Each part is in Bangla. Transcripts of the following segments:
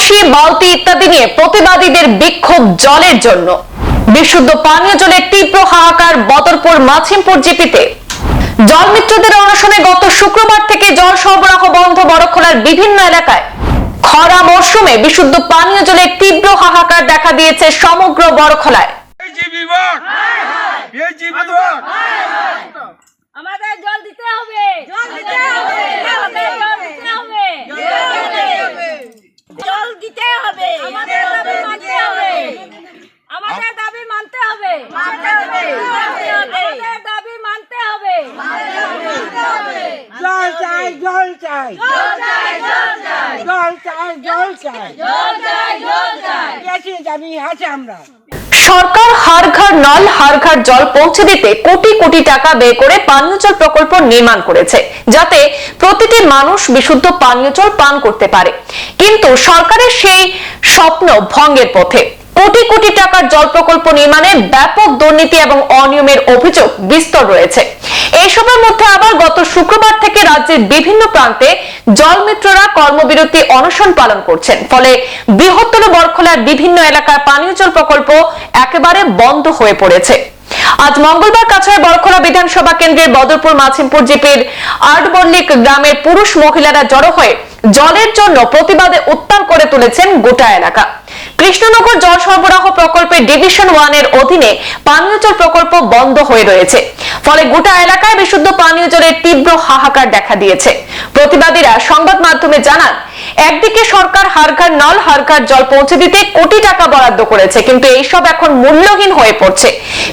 কলসি বালতি ইত্যাদি নিয়ে প্রতিবাদীদের বিক্ষোভ জলের জন্য। বিশুদ্ধ পানীয় জলের তীব্র হাহাকার বদরপুর মাছিমপুর জিপিতে। জল মিত্রদের অনশনে গত শুক্রবার থেকে জল সরবরাহ বন্ধ বড়খোলার বিভিন্ন এলাকায়। খরা মরশুমে বিশুদ্ধ পানীয় জলের তীব্র হাহাকার দেখা দিয়েছে সমগ্র বড়খোলায়। আমাদের জল দিতে হবে। জল দিতে হবে আমাদের জল দিতে হবে জল দিতে হবে আমাদের দাবি মানতে হবে আমাদের দাবি মানতে হবে মানতে হবে আমাদের দাবি মানতে হবে জল চাই জল চাই। জল চাই জল চাই। জল চাই জল চাই। জল চাই বেশি দাবি আছে আমরা। সরকার হার ঘর নল হার ঘর জল পৌঁছে দিতে কোটি কোটি টাকা ব্যয় করে পানীয় জল প্রকল্প নির্মাণ করেছে যাতে প্রতিটি মানুষ বিশুদ্ধ পানীয় জল পান করতে পারে। কিন্তু সরকারের সেই স্বপ্ন ভঙ্গের পথে। কোটি কোটি টাকার জল প্রকল্প নির্মাণে ব্যাপক দুর্নীতি এবং অনিয়মের অভিযোগ বিস্তর রয়েছে। এইসবের মধ্যে আবার গত শুক্রবার থেকে রাজ্যের বিভিন্ন প্রান্তে জলমিত্ররা কর্মবিরতি অনশন পালন করছেন। ফলে বৃহত্তর বরখলার বিভিন্ন এলাকার পানীয় জল প্রকল্প একেবারে বন্ধ হয়ে পড়েছে। আজ মঙ্গলবার কাছাড় বরখলা বিধানসভা কেন্দ্রের বদরপুর মাছিমপুর জিপির আটবল্লিক গ্রামের পুরুষ মহিলারা জড়ো হয়ে জলের জন্য প্রতিবাদে উত্তাল করে তুলেছেন গোটা এলাকা। কৃষ্ণনগর জল সরবরাহ প্রকল্পের ডিভিশন ওয়ানের অধীনে পানীয় জল প্রকল্প বন্ধ হয়ে রয়েছে। ফলে গোটা এলাকায় বিশুদ্ধ পানীয় জলের তীব্র হাহাকার দেখা দিয়েছে। প্রতিবাদীরা সংবাদ মাধ্যমে জানান, একদিকে সরকার হারকার নল হারকার জল পৌঁছে দিতে কোটি টাকা বরাদ্দ করেছে, কিন্তু এইসব এখন মূল্যহীন হয়ে পড়ছে।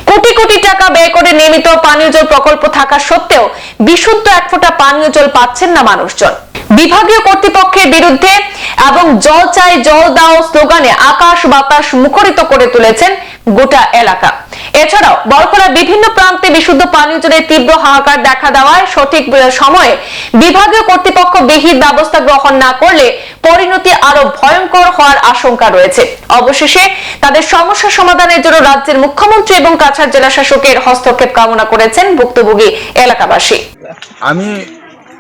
কোটি কোটি টাকা ব্যয় করে নিয়মিত পানীয় জল প্রকল্প থাকা সত্ত্বেও বিশুদ্ধ এক ফোঁটা পানীয় জল পাচ্ছেন না মানুষজন। বিভাগীয় কর্তৃপক্ষের বিরুদ্ধে এবং জল চাই, জল দাও স্লোগানে আকাশ বাতাস মুখরিত করে তুলেছেন গোটা এলাকা। এছাড়াও বরকলার বিভিন্ন প্রান্তে বিশুদ্ধ পানীয় জলের তীব্র হাহাকার দেখা দেওয়ায় সঠিক সময়ে বিভাগীয় কর্তৃপক্ষ বিহিত ব্যবস্থা গ্রহণ না করলে পরিণতি আরও ভয়ঙ্কর হওয়ার আশঙ্কা রয়েছে। অবশেষে তাদের সমস্যা সমাধানের জন্য রাজ্যের মুখ্যমন্ত্রী এবং কাছাড় জেলা শাসকের হস্তক্ষেপ কামনা করেছেন ভুক্তভোগী এলাকাবাসী। আমি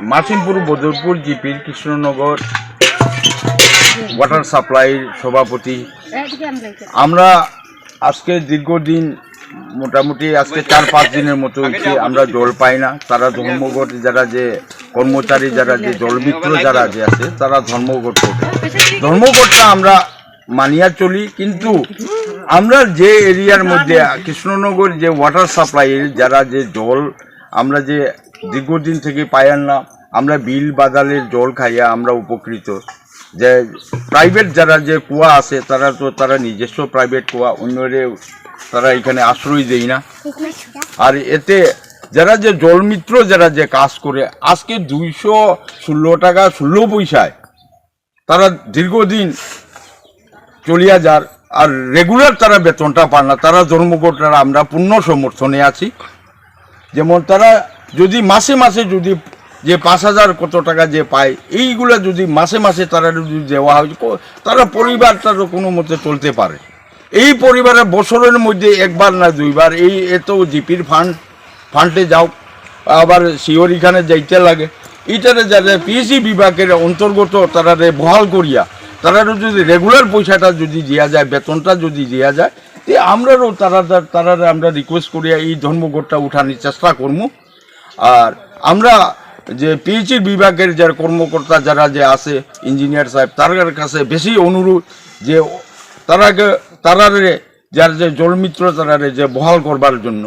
মাসিমপুর, বদরপুর, জিপির কৃষ্ণনগর ওয়াটার সাপ্লাইয়ের সভাপতি। আমরা আজকে দীর্ঘদিন, মোটামুটি আজকে চার, পাঁচ দিনের মতো হচ্ছে আমরা জল পাই না। তারা ধর্মঘট যারা যে কর্মচারী, যারা যে জলমিত্র যারা যে আছে, তারা ধর্মঘট করে ধর্মঘটটা আমরা মানিয়া চলি, কিন্তু আমরা যে এরিয়ার মধ্যে, কৃষ্ণনগর যে ওয়াটার সাপ্লাইয়ের যারা যে জল আমরা যে দীর্ঘদিন থেকে পাইয়ার না, আমরা বিল বাদালের জল খাইয়া আমরা উপকৃত। যে প্রাইভেট যারা যে কুয়া আছে, তারা তো তারা নিজস্ব প্রাইভেট কুয়া, অন্যরে তারা এখানে আশ্রয় দেয় না। আর এতে যারা যে জলমিত্র যারা যে কাজ করে, আজকে দুইশো ষোলো টাকা ষোলো পয়সায় তারা দীর্ঘদিন চলিয়া যার, আর রেগুলার তারা বেতনটা পান না, তারা ধর্মঘটার আমরা পূর্ণ সমর্থনে আছি। যেমন তারা যদি মাসে মাসে যদি যে পাঁচ হাজার কত টাকা যে পায়, এইগুলা যদি মাসে মাসে তারা যদি দেওয়া হয় তারা পরিবারটারও কোনো মতে চলতে পারে। এই পরিবারের বছরের মধ্যে একবার না দুইবার, এই এত জিপির ফান্ড, ফান্ডে যাও, আবার শিওর এখানে যাইতে লাগে। এইটারে যারা পিএসসি বিভাগের অন্তর্গত তারা বহাল করিয়া তারা যদি রেগুলার পয়সাটা যদি দেওয়া যায়, বেতনটা যদি দেওয়া যায় আমরাও তারা তারা আমরা রিকোয়েস্ট করিয়া এই ধর্মঘটটা উঠানোর চেষ্টা করব আর আমরা যে পিএইচি বিভাগের যারা কর্মকর্তা যারা যে আছে ইঞ্জিনিয়ার সাহেব তার কাছে বেশি অনুরোধ যে তারাকে তারারে যার যে জলমিত্র তারারে যে বহাল করবার জন্য।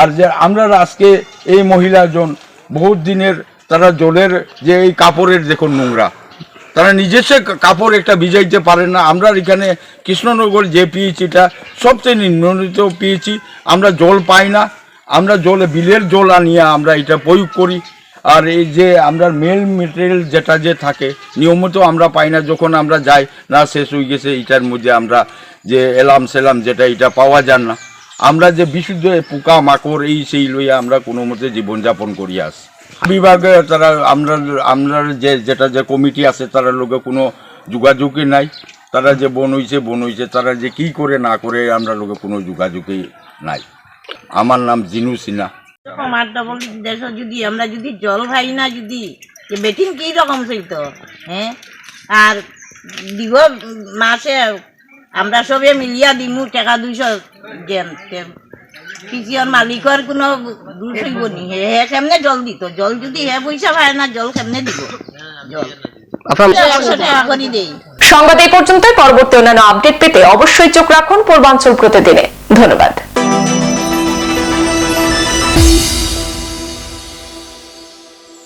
আর যে আমরা আজকে এই মহিলাজন বহুত দিনের তারা জলের যে এই কাপড়ের দেখুন নোংরা। তারা নিজস্ব কাপড় একটা ভিজাইতে পারে না। আমরা এখানে কৃষ্ণনগর যে পিএইচিটা সবচেয়ে নিম্নলিত পিএইচি আমরা জল পাই না। আমরা জলে, বিলের জল আনিয়ে আমরা এটা প্রয়োগ করি। আর এই যে আমরা মেল মেটেরিয়াল যেটা যে থাকে, নিয়মিত আমরা পাই না। যখন আমরা যাই, না শেষ হয়ে গেছে, এটার মধ্যে আমরা যে এলাম সেলাম যেটা, এটা পাওয়া যায় না। আমরা যে বিশুদ্ধ পোকা, মাকড়, এই সেই লইয়া আমরা কোনো মতে জীবনযাপন করি আসি। বিভাগে তারা আমরা আমরা যে, যেটা যে কমিটি আছে, তারা লোকে কোনো যোগাযোগই নাই। তারা যে বন হইছে, বন তারা যে কি করে না করে, আমরা লোকে কোনো যোগাযোগই নাই। আমার নাম জিনু ডবল দেশ যদি, আমরা যদি জল ভাই না যদি বেটিং কি রকম সইতো হ্যাঁ আর দিব মাসে আমরা সবে মিলিয়া দিমু টাকা দুইশো পিছিয়র মালিকর কোনো দূর হইব নি। হে হে কেমনে জল দিত? জল যদি হে পয়সা পায় না জল কেমনে দিব? জল। একশো টাকা করে দেই। সংবাদ এই পর্যন্ত পরবর্তী অন্যান্য আপডেট পেতে অবশ্যই চোখ রাখুন পূর্বাঞ্চল প্রতিদিনে। ধন্যবাদ।